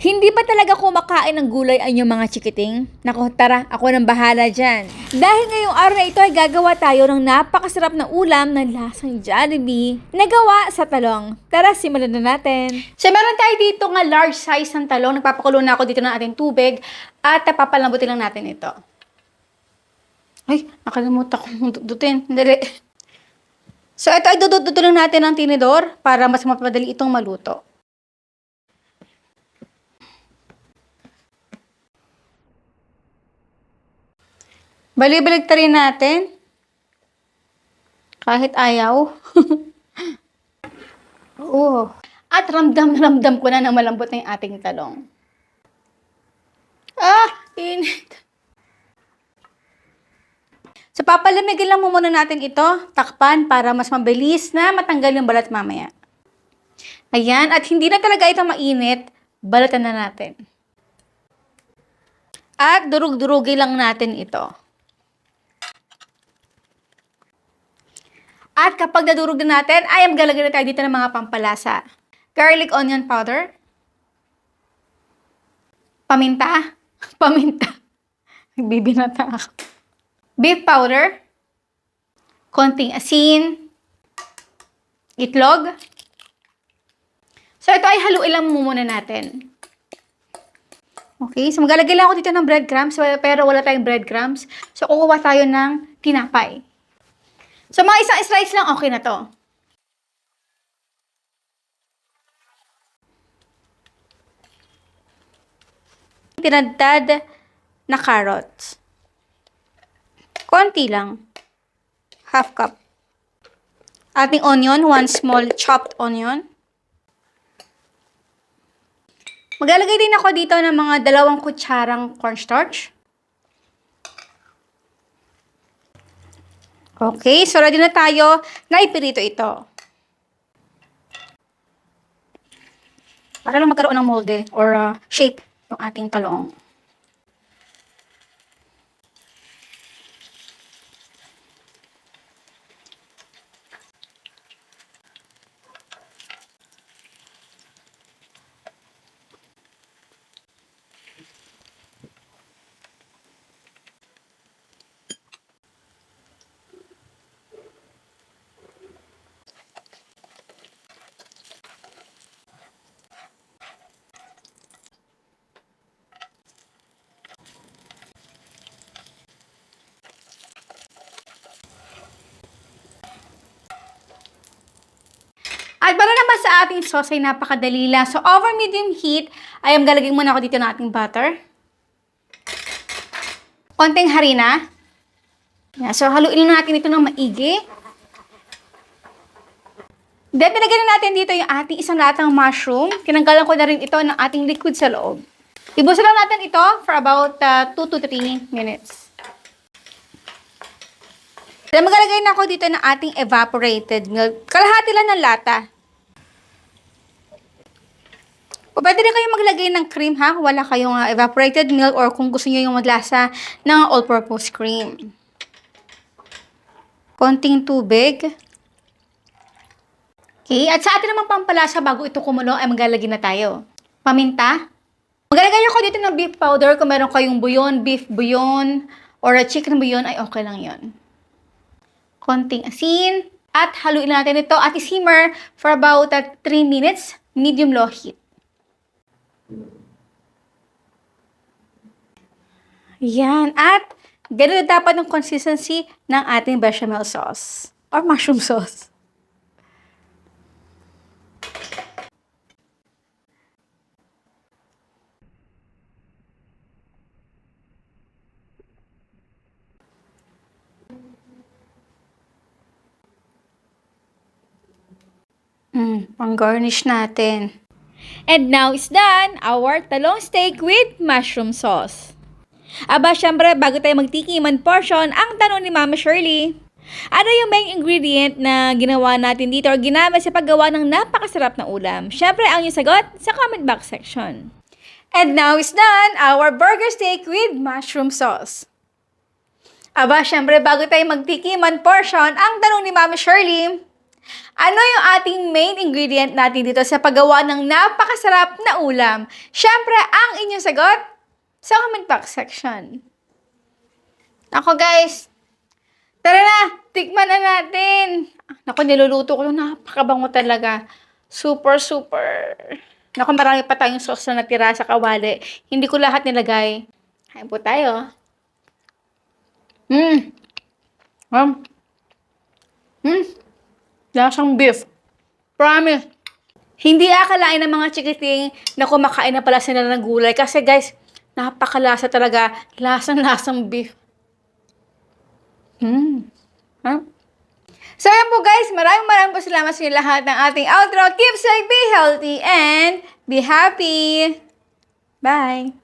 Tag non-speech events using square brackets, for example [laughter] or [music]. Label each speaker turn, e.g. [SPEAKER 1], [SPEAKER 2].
[SPEAKER 1] Hindi pa talaga kumakain ng gulay ang inyong mga chikiting? Nako, tara, ako nang bahala dyan. Dahil ngayong araw na ito ay gagawa tayo ng napakasarap na ulam na lasang Jollibee na gawa sa talong. Tara, simulan na natin.
[SPEAKER 2] So, meron tayo dito nga large size ng talong. Nagpapakulo na ako dito ng ating tubig. At papalambutin lang natin ito. Ay, nakalimutan kong dudutin. Dali. So, ito ay dududutin natin ng tinidor para mas mapadali itong maluto. Balibalig rin natin. Kahit ayaw. [laughs] Oo. At ramdam na ramdam ko na na malambot na yung ating talong. Ah, init. So, papalamigin lang muna natin ito, takpan, para mas mabilis na matanggal yung balat mamaya. Ayan, at hindi na talaga ito mainit, balatan na natin. At durug-durugin lang natin ito. At kapag nadurog na natin, ay am galagay na tayo dito ng mga pampalasa. Garlic onion powder. Paminta. [laughs] Paminta. Nagbibinata ako. Beef powder. Konting asin. Itlog. So, ito ay haluin lang muna natin. Okay, so maglalagay lang ako dito ng breadcrumbs, pero wala tayong breadcrumbs. So, kukuha tayo ng tinapay. So, mga isang slice lang, okay na to. Tinadtad na carrots. Konti lang. Half cup. Ating onion, one small chopped onion. Maglalagay din ako dito ng mga dalawang kutsarang cornstarch. Okay, so ready na tayo na ipirito ito. Para lang magkaroon ng molde or uh, shape yung ating talong. At para naman sa ating sauce ay napakadali lang. So, over medium heat, ay am galagay muna ako dito ng ating butter. Konting harina. Yeah, so, haluin lang natin ito ng maigi. Then, pinagyan na natin dito yung ating isang latang mushroom. Tinanggalan ko na rin ito ng ating liquid sa loob. Ibuso lang natin ito for about 2 to 3 minutes. Then, maglalagay na ako dito ng ating evaporated milk. Kalahati lang ng lata. O pwede rin kayong maglagay ng cream ha, kung wala kayong ah, evaporated milk or kung gusto niyo yung maglasa ng all-purpose cream. Konting tubig. Okay, at sa atin naman pampalasa bago ito kumulo ay maglalagay na tayo. Paminta. Maglalagay ako dito ng beef powder kung meron kayong buyon, beef buyon, or a chicken buyon ay okay lang yon. Konting asin. At haluin natin ito at simmer for about 3 minutes, medium-low heat. Yan. At ganun dapat ng consistency ng ating bechamel sauce or mushroom [laughs] sauce. Mm, pang garnish natin.
[SPEAKER 1] And now is done our talong steak with mushroom sauce. Aba, syempre, bago tayo magtikiman portion, ang tanong ni Mama Shirley. Ano yung main ingredient na ginawa natin dito or ginamit sa paggawa ng napakasarap na ulam? Syempre, ang yung sagot sa comment box section.
[SPEAKER 2] And now is done our burger steak with mushroom sauce. Aba, syempre, bago tayo magtikiman portion, ang tanong ni Mami Shirley, Ano yung ating main ingredient natin dito sa paggawa ng napakasarap na ulam? Siyempre, ang inyong sagot sa comment box section. Ako guys, tara na, tikman na natin. Naku, niluluto ko napakabango talaga. Super, super. Naku, marami pa tayong sauce na natira sa kawali. Hindi ko lahat nilagay. Kain po tayo. Mmm. Um. Mmm. Lasang beef. Promise. Hindi akalain ng mga chikiting na kumakain na pala sila ng gulay. Kasi guys, napakalasa talaga. Lasang-lasang beef. Hmm. Huh? So yan po guys, maraming maraming po salamat sa lahat ng ating outro. Keep safe, be healthy, and be happy. Bye!